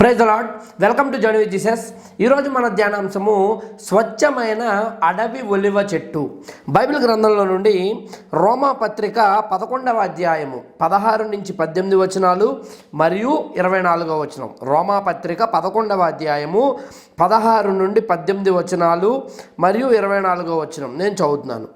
Praise lord welcome to journey with Jesus ఈరోజు మన ధ్యానాంశము స్వచ్ఛమైన అడవి ఒలివ చెట్టు. బైబిల్ గ్రంథంలో నుండి రోమా పత్రిక పదకొండవ అధ్యాయము పదహారు నుంచి పద్దెనిమిది వచనాలు మరియు ఇరవై నాలుగవ వచనం. రోమా పత్రిక పదకొండవ అధ్యాయము పదహారు నుండి పద్దెనిమిది వచనాలు మరియు ఇరవై నాలుగవ వచనం. నేను చదువుతున్నాను.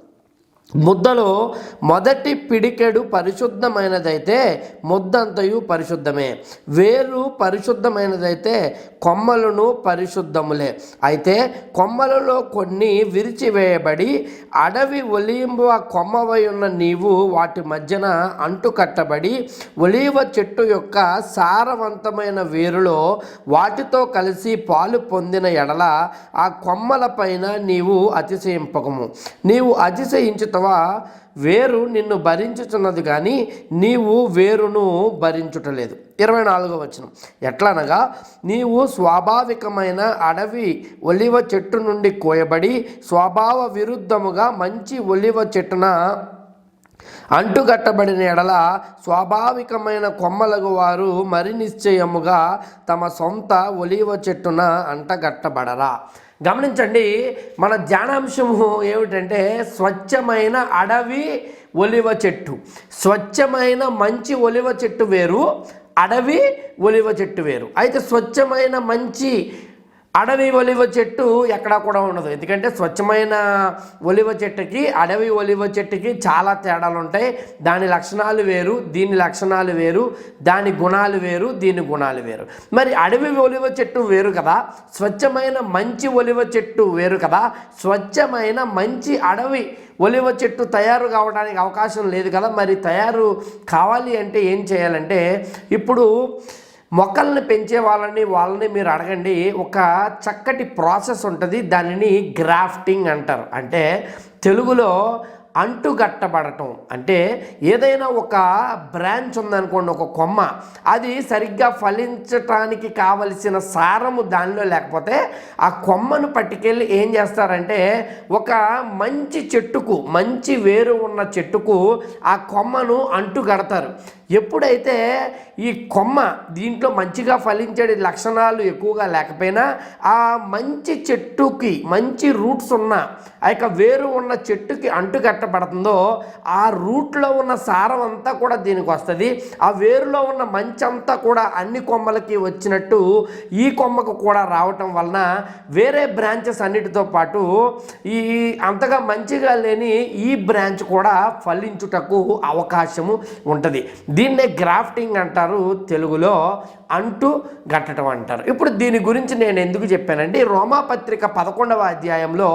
ముద్దలో మొదటి పిడికెడు పరిశుద్ధమైనదైతే ముద్దంతయు పరిశుద్ధమే. వేరు పరిశుద్ధమైనదైతే కొమ్మలను పరిశుద్ధములే. అయితే కొమ్మలలో కొన్ని విరిచివేయబడి అడవి ఒలింబ కొమ్మవై ఉన్న నీవు వాటి మధ్యన అంటుకట్టబడి ఒలీవ చెట్టు యొక్క సారవంతమైన వేరులో వాటితో కలిసి పాలు పొందిన ఎడల ఆ కొమ్మల పైన నీవు అతిశయింపకము. నీవు అతిశయించుతవా వేరు నిన్ను భరించుచున్నది కానీ నీవు వేరును భరించుటలేదు. ఇరవై నాలుగో వచనం. ఎట్లనగా నీవు స్వాభావికమైన అడవి ఒలివ చెట్టు నుండి కోయబడి స్వభావ విరుద్ధముగా మంచి ఒలివ చెట్టున అంటుగట్టబడిన ఎడల స్వాభావికమైన కొమ్మలకు వారు మరి నిశ్చయముగా తమ సొంత ఒలివ చెట్టున అంటగట్టబడరా. గమనించండి మన ధ్యానాంశము ఏమిటంటే స్వచ్ఛమైన అడవి ఒలివ చెట్టు. స్వచ్ఛమైన మంచి ఒలివ చెట్టు వేరు అడవి ఒలివ చెట్టు వేరు. అయితే స్వచ్ఛమైన మంచి అడవి ఒలివ చెట్టు ఎక్కడా కూడా ఉండదు. ఎందుకంటే స్వచ్ఛమైన ఒలివ చెట్టుకి అడవి ఒలివ చెట్టుకి చాలా తేడాలు ఉంటాయి. దాని లక్షణాలు వేరు దీని లక్షణాలు వేరు దాని గుణాలు వేరు దీని గుణాలు వేరు. మరి అడవి ఒలివ చెట్టు వేరు కదా? స్వచ్ఛమైన మంచి ఒలివ చెట్టు వేరు కదా? స్వచ్ఛమైన మంచి అడవి ఒలివ చెట్టు తయారు కావడానికి అవకాశం లేదు కదా? మరి తయారు కావాలి అంటే ఏం చేయాలంటే ఇప్పుడు మొక్కల్ని పెంచే వాళ్ళని వాళ్ళని మీరు అడగండి. ఒక చక్కటి ప్రాసెస్ ఉంటుంది. దానిని గ్రాఫ్టింగ్ అంటారు. అంటే తెలుగులో అంటుగట్టబడటం. అంటే ఏదైనా ఒక బ్రాంచ్ ఉందనుకోండి ఒక కొమ్మ. అది సరిగ్గా ఫలించటానికి కావలసిన సారము దానిలో లేకపోతే ఆ కొమ్మను పట్టుకెళ్ళి ఏం చేస్తారంటే ఒక మంచి చెట్టుకు మంచి వేరు ఉన్న చెట్టుకు ఆ కొమ్మను అంటుగడతారు. ఎప్పుడైతే ఈ కొమ్మ దీంట్లో మంచిగా ఫలించే లక్షణాలు ఎక్కువగా లేకపోయినా ఆ మంచి చెట్టుకి మంచి రూట్స్ ఉన్న ఆ యొక్క వేరు ఉన్న చెట్టుకి అంటు ఆ రూట్లో ఉన్న సారం అంతా కూడా దీనికి వస్తుంది. ఆ వేరులో ఉన్న మంచంతా కూడా అన్ని కొమ్మలకి వచ్చినట్టు ఈ కొమ్మకు కూడా రావటం వలన వేరే బ్రాంచెస్ అన్నిటితో పాటు ఈ అంతగా మంచిగా లేని ఈ బ్రాంచ్ కూడా ఫలించుటకు అవకాశము ఉంటుంది. దీన్నే గ్రాఫ్టింగ్ అంటారు తెలుగులో అంటు గట్టడం అంటారు. ఇప్పుడు దీని గురించి నేను ఎందుకు చెప్పానంటే రోమాపత్రిక పదకొండవ అధ్యాయంలో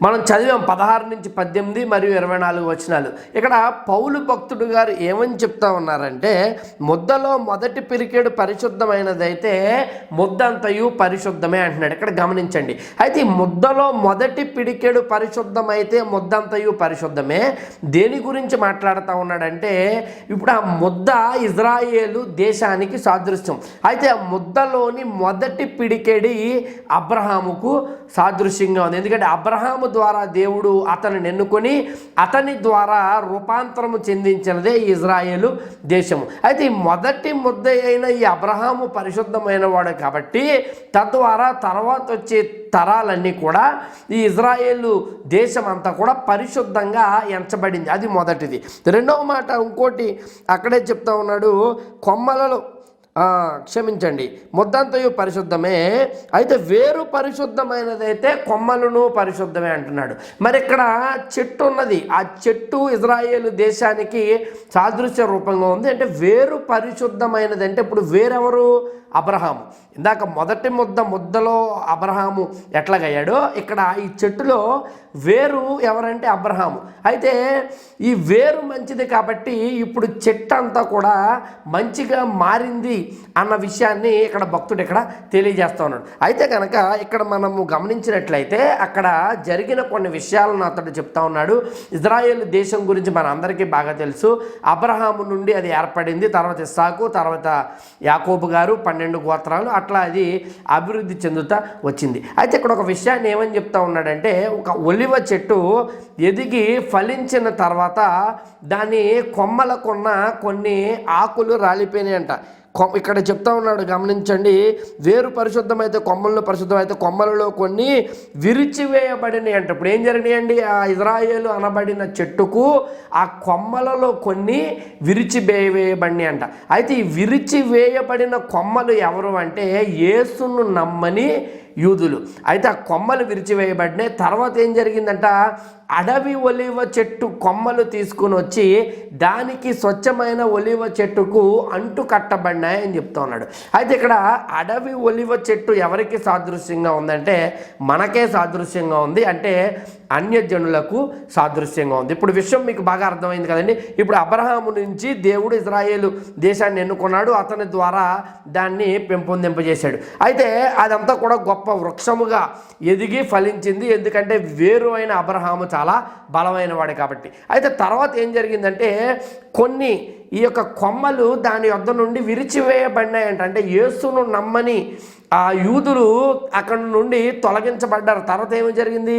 మనం చదివాం పదహారు నుంచి పద్దెనిమిది మరియు ఇరవై నాలుగు వచనాలు. ఇక్కడ పౌలు భక్తుడు గారు ఏమని చెప్తా ఉన్నారంటే ముద్దలో మొదటి పిరికేడు పరిశుద్ధమైనదైతే ముద్దంతయు పరిశుద్ధమే అంటున్నాడు. ఇక్కడ గమనించండి. అయితే ముద్దలో మొదటి పిడికేడు పరిశుద్ధమైతే ముద్దంతయు పరిశుద్ధమే. దేని గురించి మాట్లాడుతూ ఉన్నాడంటే ఇప్పుడు ఆ ముద్ద ఇజ్రాయేలు దేశానికి సాదృశ్యం. అయితే ఆ ముద్దలోని మొదటి పిడికెడి అబ్రహాముకు సాదృశ్యంగా ఉంది. ఎందుకంటే అబ్రహాము ద్వారా దేవుడు అతనిని ఎన్నుకొని అతని ద్వారా రూపాంతరము చెందించినదే ఇజ్రాయేలు దేశము. అయితే ఈ మొదటి ముద్ద అయిన ఈ అబ్రహాము పరిశుద్ధమైన వాడు కాబట్టి తద్వారా తర్వాత వచ్చే తరాలన్నీ కూడా ఈ ఇజ్రాయేలు దేశం అంతా కూడా పరిశుద్ధంగా ఎంచబడింది. అది మొదటిది. రెండవ మాట ఇంకోటి అక్కడే చెప్తా ఉన్నాడు. కొమ్మలలో క్షమించండి. ముద్దంతయు పరిశుద్ధమే. అయితే వేరు పరిశుద్ధమైనదైతే కొమ్మలను పరిశుద్ధమే అంటున్నాడు. మరి ఇక్కడ చెట్టు ఉన్నది. ఆ చెట్టు ఇజ్రాయేల్ దేశానికి సాదృశ్య రూపంగా ఉంది. అంటే వేరు పరిశుద్ధమైనది. అంటే ఇప్పుడు వేరెవరు? అబ్రహాము. ఇందాక మొదటి ముద్ద ముద్దలో అబ్రహాము ఎట్లాగయ్యాడో ఇక్కడ ఈ చెట్టులో వేరు ఎవరంటే అబ్రహాము. అయితే ఈ వేరు మంచిది కాబట్టి ఇప్పుడు చెట్టు అంతా కూడా మంచిగా మారింది అన్న విషయాన్ని ఇక్కడ భక్తుడు ఇక్కడ తెలియజేస్తూ ఉన్నాడు. అయితే కనుక ఇక్కడ మనము గమనించినట్లయితే అక్కడ జరిగిన కొన్ని విషయాలను అతడు చెప్తా ఉన్నాడు. ఇజ్రాయేల్ దేశం గురించి మన అందరికీ బాగా తెలుసు. అబ్రహాము నుండి అది ఏర్పడింది. తర్వాత ఇస్సాకు తర్వాత యాకోబు గారు పన్నెండు గోత్రాలు అట్లా అది అభివృద్ధి చెందుతా వచ్చింది. అయితే ఇక్కడ ఒక విషయాన్ని ఏమని చెప్తా ఉన్నాడంటే ఒక ఒలివ చెట్టు ఎదిగి ఫలించిన తర్వాత దాని కొమ్మలకున్న కొన్ని ఆకులు రాలిపోయినాయంట. ఇక్కడ చెప్తా ఉన్నాడు గమనించండి. వేరు పరిశుద్ధమైతే కొమ్మల్లో పరిశుద్ధమైతే కొమ్మలలో కొన్ని విరిచివేయబడినాయి అంట. ఇప్పుడు ఏం జరిగినాయండి? ఆ ఇజ్రాయేలు అనబడిన చెట్టుకు ఆ కొమ్మలలో కొన్ని విరిచివేయబడినాయి అంట. అయితే ఈ విరిచివేయబడిన కొమ్మలు ఎవరు అంటే యేసును నమ్మని యూదులు. అయితే ఆ కొమ్మలు విరిచివేయబడినాయి. తర్వాత ఏం జరిగిందంట? అడవి ఒలివ చెట్టు కొమ్మలు తీసుకుని వచ్చి దానికి స్వచ్ఛమైన ఒలివ చెట్టుకు అంటు కట్టబడినాయి అని చెప్తా ఉన్నాడు. అయితే ఇక్కడ అడవి ఒలివ చెట్టు ఎవరికి సాదృశ్యంగా ఉందంటే మనకే సాదృశ్యంగా ఉంది. అంటే అన్యజనులకు సాదృశ్యంగా ఉంది. ఇప్పుడు విషయం మీకు బాగా అర్థమైంది కదండి. ఇప్పుడు అబ్రహాము నుంచి దేవుడు ఇజ్రాయేలు దేశాన్ని ఎన్నుకున్నాడు. అతని ద్వారా దాన్ని పెంపొందింపజేశాడు. అయితే అదంతా కూడా గొప్ప గొప్ప వృక్షముగా ఎదిగి ఫలించింది. ఎందుకంటే వేరు అయిన అబ్రహాము చాలా బలమైన వాడు కాబట్టి. అయితే తర్వాత ఏం జరిగిందంటే కొన్ని ఈ యొక్క కొమ్మలు దాని యొద్ద నుండి విరిచివేయబడినాయంట. అంటే యేసును నమ్మని ఆ యూదులు అక్కడ నుండి తొలగించబడ్డారు. తర్వాత ఏమి జరిగింది?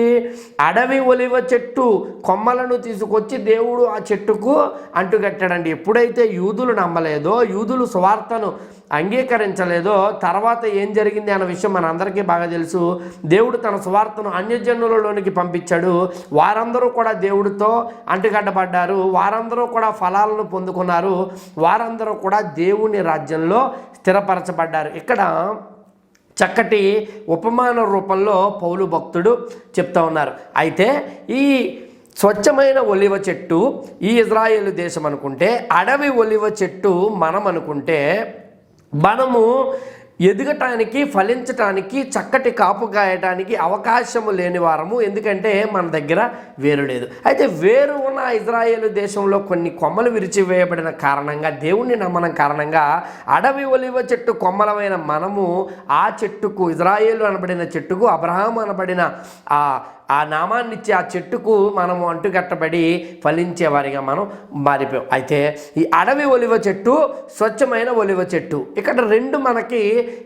అడవి ఒలివ చెట్టు కొమ్మలను తీసుకొచ్చి దేవుడు ఆ చెట్టుకు అంటుకట్టాడండి ఎప్పుడైతే యూదులు నమ్మలేదో యూదులు స్వార్థను అంగీకరించలేదో తర్వాత ఏం జరిగింది అన్న విషయం మనందరికీ బాగా తెలుసు. దేవుడు తన స్వార్థను అన్యజనులలోనికి పంపించాడు. వారందరూ కూడా దేవుడితో అంటుకట్టబడ్డారు వారందరూ కూడా ఫలాలను పొందుకున్నారు. వారందరూ కూడా దేవుని రాజ్యంలో స్థిరపరచబడ్డారు. ఇక్కడ చక్కటి ఉపమాన రూపంలో పౌలు భక్తుడు చెప్తా ఉన్నారు. అయితే ఈ స్వచ్ఛమైన ఒలివ చెట్టు ఈ ఇజ్రాయేల్ దేశం అనుకుంటే అడవి ఒలివ చెట్టు మనం అనుకుంటే మనము ఎదగటానికి ఫలించటానికి చక్కటి కాపు కాయటానికి అవకాశము లేని వారము. ఎందుకంటే మన దగ్గర వేరు లేదు. అయితే వేరు ఉన్న ఇజ్రాయేల్ దేశంలో కొన్ని కొమ్మలు విరిచివేయబడిన కారణంగా దేవుణ్ణి నమ్మనం కారణంగా అడవి ఒలివ చెట్టు కొమ్మలమైన మనము ఆ చెట్టుకు ఇజ్రాయేల్ అనబడిన చెట్టుకు అబ్రహాం అనబడిన ఆ ఆ నామాన్ని ఇచ్చి ఆ చెట్టుకు మనము అంటుకట్టబడి ఫలించేవారిగా మనం మారిపోయాం. అయితే ఈ అడవి ఒలివ చెట్టు స్వచ్ఛమైన ఒలివ చెట్టు ఇక్కడ రెండు మనకి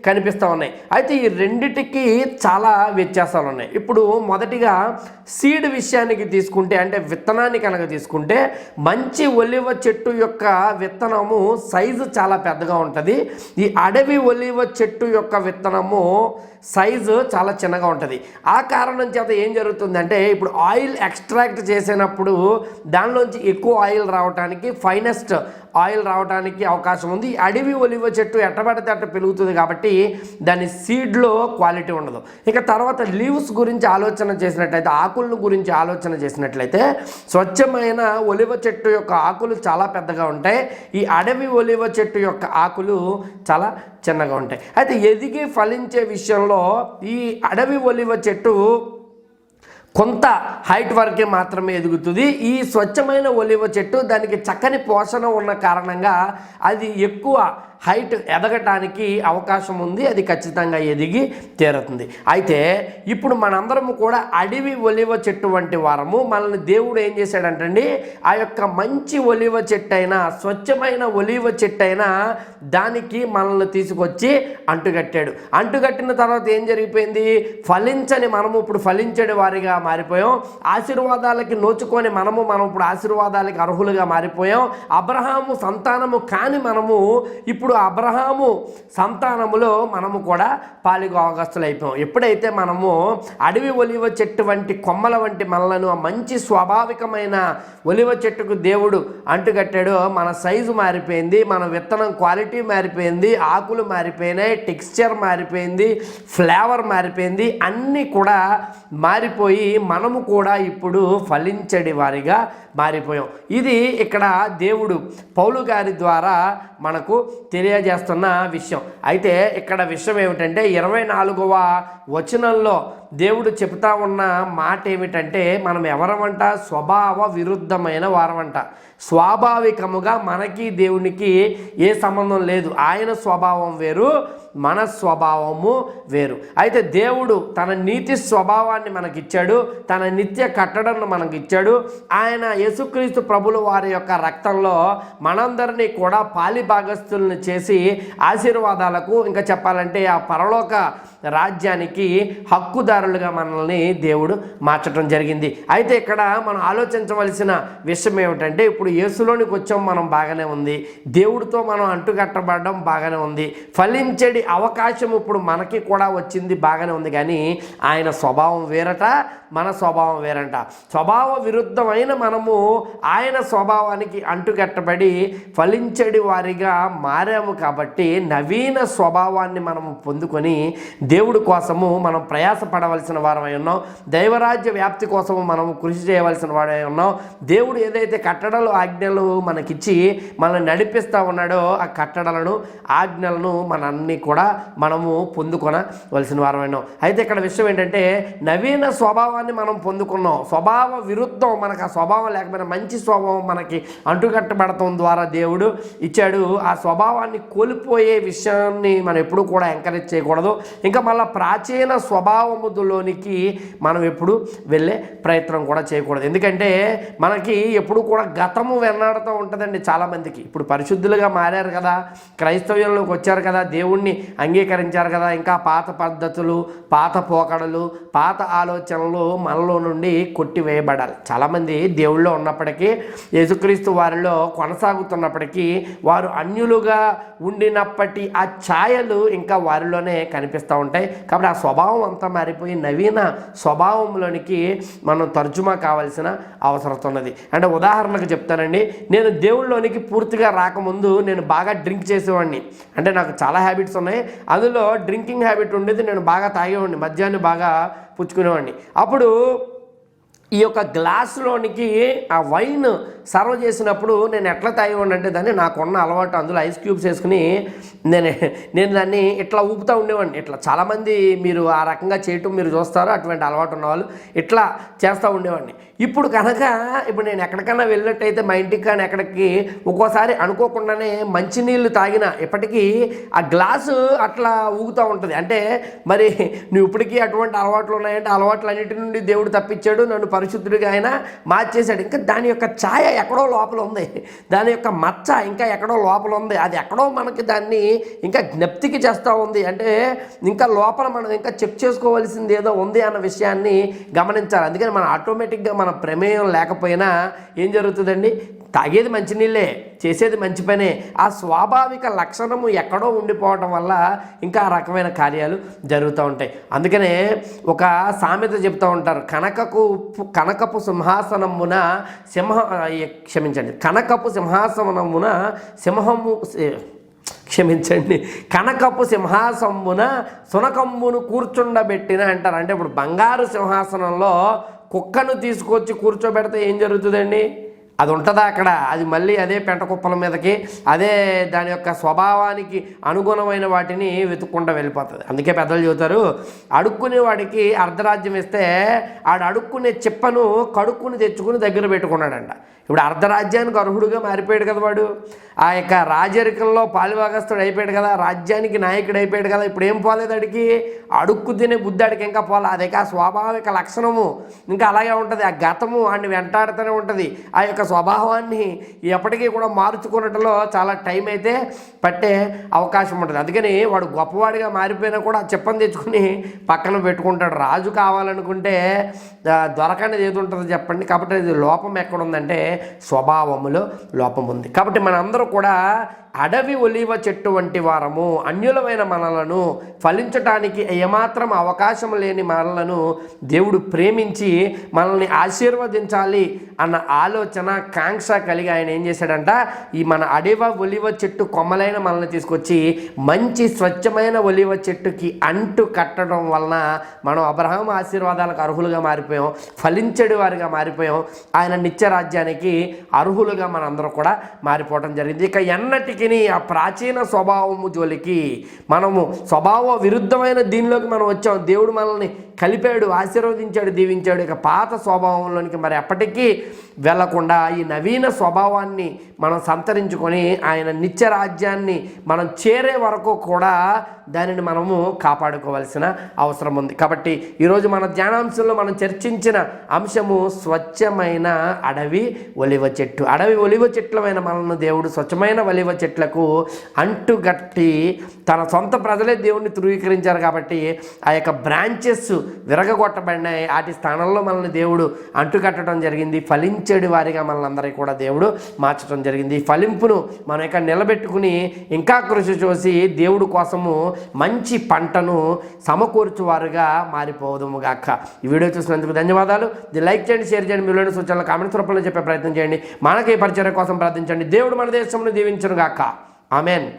కనిపిస్తూ ఉన్నాయి. అయితే ఈ రెండిటికి చాలా వ్యత్యాసాలు ఉన్నాయి. ఇప్పుడు మొదటిగా సీడ్ విషయానికి తీసుకుంటే అంటే విత్తనాన్ని కనుక తీసుకుంటే మంచి ఒలివ చెట్టు యొక్క విత్తనము సైజు చాలా పెద్దగా ఉంటుంది. ఈ అడవి ఒలివ చెట్టు యొక్క విత్తనము సైజు చాలా చిన్నగా ఉంటుంది. ఆ కారణం చేత ఏం జరుగుతుందంటే ఇప్పుడు ఆయిల్ ఎక్స్ట్రాక్ట్ చేసినప్పుడు దానిలోంచి ఎక్కువ ఆయిల్ రావడానికి ఫైనెస్ట్ ఆయిల్ రావడానికి అవకాశం ఉంది. ఈ అడవి ఒలివ చెట్టు ఎట్టబడితే అట్ట పెరుగుతుంది కాబట్టి దాని సీడ్లో క్వాలిటీ ఉండదు. ఇక తర్వాత లీవ్స్ గురించి ఆలోచన చేసినట్లయితే ఆకులను గురించి ఆలోచన చేసినట్లయితే స్వచ్ఛమైన ఒలివ చెట్టు యొక్క ఆకులు చాలా పెద్దగా ఉంటాయి. ఈ అడవి ఒలివ చెట్టు యొక్క ఆకులు చాలా చిన్నగా ఉంటాయి. అయితే ఎదిగి ఫలించే విషయంలో ఈ అడవి ఒలివ చెట్టు కొంత హైట్ వరకే మాత్రమే ఎదుగుతుంది. ఈ స్వచ్ఛమైన ఒలివ చెట్టు దానికి చక్కని పోషణ ఉన్న కారణంగా అది ఎక్కువ హైట్ ఎదగటానికి అవకాశం ఉంది అది ఖచ్చితంగా ఎదిగి తీరుతుంది. అయితే ఇప్పుడు మనందరము కూడా అడవి ఒలివ చెట్టు వంటి వారము. మనల్ని దేవుడు ఏం చేశాడంటండి? ఆ యొక్క మంచి ఒలివ చెట్టు అయినా స్వచ్ఛమైన ఒలివ చెట్టు అయినా దానికి మనల్ని తీసుకొచ్చి అంటుకట్టాడు అంటుకట్టిన తర్వాత ఏం జరిగిపోయింది? ఫలించని మనము ఇప్పుడు ఫలించడి వారిగా మారిపోయాం. ఆశీర్వాదాలకి నోచుకొని మనము మనం ఇప్పుడు ఆశీర్వాదాలకి అర్హులుగా మారిపోయాం. అబ్రహాము సంతానము కాని మనము ఇప్పుడు అబ్రహాము సంతానములో మనము కూడా పాలిగోగస్తులు అయిపోయాం ఎప్పుడైతే మనము అడవి ఒలివ చెట్టు వంటి కొమ్మల వంటి మనలను మంచి స్వాభావికమైన ఒలివ చెట్టుకు దేవుడు అంటుకట్టాడో మన సైజు మారిపోయింది మన విత్తనం క్వాలిటీ మారిపోయింది ఆకులు మారిపోయినాయి టెక్స్చర్ మారిపోయింది ఫ్లేవర్ మారిపోయింది అన్నీ కూడా మారిపోయి మనము కూడా ఇప్పుడు ఫలించడి వారిగా మారిపోయాం. ఇది ఇక్కడ దేవుడు పౌలు గారి ద్వారా మనకు తెలియజేస్తున్న విషయం. అయితే ఇక్కడ విషయం ఏమిటంటే ఇరవై నాలుగవ వచనంలో దేవుడు చెప్తా ఉన్న మాట ఏమిటంటే మనం ఎవరమంట? స్వభావ విరుద్ధమైన వారమంట. స్వాభావికముగా మనకి దేవునికి ఏ సంబంధం లేదు. ఆయన స్వభావం వేరు మన స్వభావము వేరు. అయితే దేవుడు తన నీతి స్వభావాన్ని మనకిచ్చాడు తన నిత్య కట్టడను మనకిచ్చాడు. ఆయన యేసుక్రీస్తు ప్రభుల వారి యొక్క రక్తంలో మనందరినీ కూడా పాలి భాగస్థులను చేసి ఆశీర్వాదాలకు ఇంకా చెప్పాలంటే ఆ పరలోక రాజ్యానికి హక్కుదారులుగా మనల్ని దేవుడు మార్చడం జరిగింది. అయితే ఇక్కడ మనం ఆలోచించవలసిన విషయం ఏమిటంటే ఇప్పుడు యేసులోనికి వచ్చాం మనం బాగానే ఉంది. దేవుడితో మనం అంటుకట్టబడడం బాగానే ఉంది. ఫలించడి అవకాశం ఇప్పుడు మనకి కూడా వచ్చింది బాగానే ఉంది. కానీ ఆయన స్వభావం వేరట మన స్వభావం వేరంట. స్వభావ విరుద్ధమైన మనము ఆయన స్వభావానికి అంటుకట్టబడి ఫలించడి వారిగా మారాము కాబట్టి నవీన స్వభావాన్ని మనము పొందుకొని దేవుడి కోసము మనం ప్రయాసపడవలసిన వారమై ఉన్నాం. దైవరాజ్య వ్యాప్తి కోసము మనము కృషి చేయవలసిన వాడై ఉన్నాం. దేవుడు ఏదైతే కట్టడలు ఆజ్ఞలు మనకిచ్చి మనల్ని నడిపిస్తూ ఉన్నాడో ఆ కట్టడలను ఆజ్ఞలను మన అన్ని కూడా మనము పొందుకొనవలసిన వారమై ఉన్నాం. అయితే ఇక్కడ విషయం ఏంటంటే నవీన స్వభావాన్ని మనం పొందుకున్నాం. స్వభావ విరుద్ధం మనకు ఆ స్వభావం లేకపోయినా మంచి స్వభావం మనకి అంటుకట్టబడటం ద్వారా దేవుడు ఇచ్చాడు. ఆ స్వభావాన్ని కోల్పోయే విషయాన్ని మనం ఎప్పుడూ కూడా ఎంకరేజ్ చేయకూడదు. ఇంకా మళ్ళీ ప్రాచీన స్వభావములోనికి మనం ఎప్పుడు వెళ్ళే ప్రయత్నం కూడా చేయకూడదు. ఎందుకంటే మనకి ఎప్పుడు కూడా గతము వెన్నాడుతూ ఉంటుందండి చాలామందికి. ఇప్పుడు పరిశుద్ధులుగా మారారు కదా క్రైస్తవ్యంలోకి వచ్చారు కదా దేవుణ్ణి అంగీకరించారు కదా ఇంకా పాత పద్ధతులు పాత పోకడలు పాత ఆలోచనలు మనలో నుండి కొట్టివేయబడాలి. చాలామంది దేవుళ్ళో ఉన్నప్పటికీ యేసుక్రీస్తు వారిలో కొనసాగుతున్నప్పటికీ వారు అన్యులుగా ఉండినప్పటి ఆ ఛాయలు ఇంకా వారిలోనే కనిపిస్తూ ఉంటాయి. కాబట్టి ఆ స్వభావం అంతా మారిపోయి నవీన స్వభావంలోనికి మనం తర్జుమా కావాల్సిన అవసరం ఉన్నది. అంటే ఉదాహరణకు చెప్తానండి. నేను దేవుళ్ళలోనికి పూర్తిగా రాకముందు నేను బాగా డ్రింక్ చేసేవాడిని. అంటే నాకు చాలా హ్యాబిట్స్ ఉన్నాయి. అందులో డ్రింకింగ్ హ్యాబిట్ ఉండేది నేను బాగా తాగేవాడిని. మద్యాన్ని బాగా పుచ్చుకునేవాడిని. అప్పుడు ఈ యొక్క గ్లాసులోనికి ఆ వైన్ సర్వ్ చేసినప్పుడు నేను ఎట్లా తాగేవాడిని అంటే దాన్ని నాకున్న అలవాటు అందులో ఐస్ క్యూబ్స్ వేసుకుని నేను నేను దాన్ని ఇట్లా ఊపుతూ ఉండేవాడిని. ఇట్లా చాలామంది మీరు ఆ రకంగా చేయటం మీరు చూస్తారు అటువంటి అలవాటు ఉన్నవాళ్ళు ఇట్లా చేస్తూ ఉండేవాడిని. ఇప్పుడు కనుక ఇప్పుడు నేను ఎక్కడికైనా వెళ్ళినట్టయితే మా ఇంటికి కానీ ఎక్కడికి ఒక్కోసారి అనుకోకుండానే మంచినీళ్ళు తాగిన ఇప్పటికీ ఆ గ్లాసు అట్లా ఊగుతూ ఉంటుంది. అంటే మరి నువ్వు ఇప్పటికీ అటువంటి అలవాట్లు ఉన్నాయంటే అలవాట్లు అన్నిటి నుండి దేవుడు తప్పించాడు నన్ను పరిశుద్ధుడిగా ఆయన మార్చేశాడు. ఇంకా దాని యొక్క ఛాయ ఎక్కడో లోపల ఉంది. దాని యొక్క మచ్చ ఇంకా ఎక్కడో లోపల ఉంది. అది ఎక్కడో మనకి దాన్ని ఇంకా జ్ఞప్తికి చేస్తూ ఉంది. అంటే ఇంకా లోపల మనం ఇంకా చెక్ చేసుకోవాల్సింది ఏదో ఉంది అన్న విషయాన్ని గమనించాలి. అందుకని మనం ఆటోమేటిక్గా మన ప్రమేయం లేకపోయినా ఏం జరుగుతుందండి? తాగేది మంచినీళ్ళే చేసేది మంచి పనే. ఆ స్వాభావిక లక్షణము ఎక్కడో ఉండిపోవటం వల్ల ఇంకా ఆ రకమైన కార్యాలు జరుగుతూ ఉంటాయి. అందుకనే ఒక సామెత చెప్తూ ఉంటారు కనకకు కనకపు సింహాసనమున సింహ క్షమించండి కనకపు సింహాసనమున సింహము క్షమించండి కనకపు సింహాసమున సునకంబును కూర్చుండబెట్టిన అంటారు. అంటే ఇప్పుడు బంగారు సింహాసనంలో కుక్కను తీసుకొచ్చి కూర్చోబెడితే ఏం జరుగుతుందండి? అది ఉంటుందా అక్కడ? అది మళ్ళీ అదే పెంట కుప్పల మీదకి అదే దాని యొక్క స్వభావానికి అనుగుణమైన వాటిని వెతుక్కుండా వెళ్ళిపోతుంది. అందుకే పెద్దలు చెబుతారు అడుక్కునే వాడికి అర్ధరాజ్యం ఇస్తే ఆడు అడుక్కునే చిప్పను కడుక్కుని తెచ్చుకుని దగ్గర పెట్టుకున్నాడంట. ఇప్పుడు అర్ధరాజ్యానికి అర్హుడుగా మారిపోయాడు కదా వాడు. ఆ యొక్క రాజరికంలో పాలిభాగస్తుడు అయిపోయాడు కదా రాజ్యానికి నాయకుడు అయిపోయాడు కదా ఇప్పుడు ఏం పోలేదు అడికి అడుక్కు తినే బుద్ధి ఇంకా పోలే. అదే ఆ స్వాభావిక లక్షణము. ఇంకా అలాగే ఉంటుంది. ఆ గతము వాడిని వెంటాడుతూనే ఉంటుంది. ఆ యొక్క స్వభావాన్ని ఎప్పటికీ కూడా మార్చుకునటంలో చాలా టైం అయితే పట్టే అవకాశం ఉంటుంది. అందుకని వాడు గొప్పవాడిగా మారిపోయినా కూడా చెప్పని తెచ్చుకుని పక్కన పెట్టుకుంటాడు. రాజు కావాలనుకుంటే ఆ, దొరకనిది ఏది ఉంటుంది చెప్పండి. కాబట్టి ఇది లోపం ఎక్కడుందంటే స్వభావములో లోపం ఉంది. కాబట్టి మనందరూ కూడా అడవి ఒలివ చెట్టు వంటి వారము అన్యులమైన మనలను ఫలించటానికి ఏమాత్రం అవకాశం లేని మనలను దేవుడు ప్రేమించి మనల్ని ఆశీర్వదించాలి అన్న ఆలోచన కాంక్ష కలిగి ఆయన ఏం చేశాడంట? ఈ మన అడవ ఒలివ చెట్టు కొమ్మలైన మనల్ని తీసుకొచ్చి మంచి స్వచ్ఛమైన ఒలివ చెట్టుకి అంటు కట్టడం వలన మనం అబ్రహం ఆశీర్వాదాలకు అర్హులుగా మారిపోయాం ఫలించడి వారిగా మారిపోయాం. ఆయన నిత్య రాజ్యానికి అర్హులుగా మనందరం కూడా మారిపోవడం జరిగింది. ఇక ఎన్నటికి ఆ ప్రాచీన స్వభావము జోలికి మనము స్వభావ విరుద్ధమైన దీనిలోకి మనం వచ్చాం. దేవుడు మనల్ని కలిపాడు ఆశీర్వదించాడు దీవించాడు. ఇక పాత స్వభావంలోనికి మరి ఎప్పటికీ వెళ్ళకుండా ఈ నవీన స్వభావాన్ని మనం సంతరించుకొని ఆయన నిత్య రాజ్యాన్ని మనం చేరే వరకు కూడా దానిని మనము కాపాడుకోవాల్సిన అవసరం ఉంది. కాబట్టి ఈరోజు మన ధ్యానాంశంలో మనం చర్చించిన అంశము స్వచ్ఛమైన అడవి ఒలివ చెట్టు. అడవి ఒలివ చెట్లమైన మనల్ని దేవుడు స్వచ్ఛమైన ఒలివ చెట్లకు అంటుగట్టి తన సొంత ప్రజలే దేవుణ్ణి ధృవీకరించారు కాబట్టి ఆ యొక్క బ్రాంచెస్ విరగగొట్టబడినాయి వాటి స్థానంలో మనల్ని దేవుడు అంటుకట్టడం జరిగింది. ఫలించేడు వారిగా మనల్ని అందరికీ కూడా దేవుడు మార్చడం జరిగింది. ఈ ఫలింపును మనం ఇక్కడ నిలబెట్టుకుని ఇంకా కృషి చూసి దేవుడు కోసము మంచి పంటను సమకూర్చువారుగా మారిపోదుము గాక. ఈ వీడియో చూసినందుకు ధన్యవాదాలు. ఇది లైక్ చేయండి షేర్ చేయండి. మీలోని సూచనలు కామెంట్స్ రూపంలో చెప్పే ప్రయత్నం చేయండి. మనకి ఈ పరిచయం కోసం ప్రార్థించండి. దేవుడు మన దేశంలో దీవించను గాక. ఆమెన్.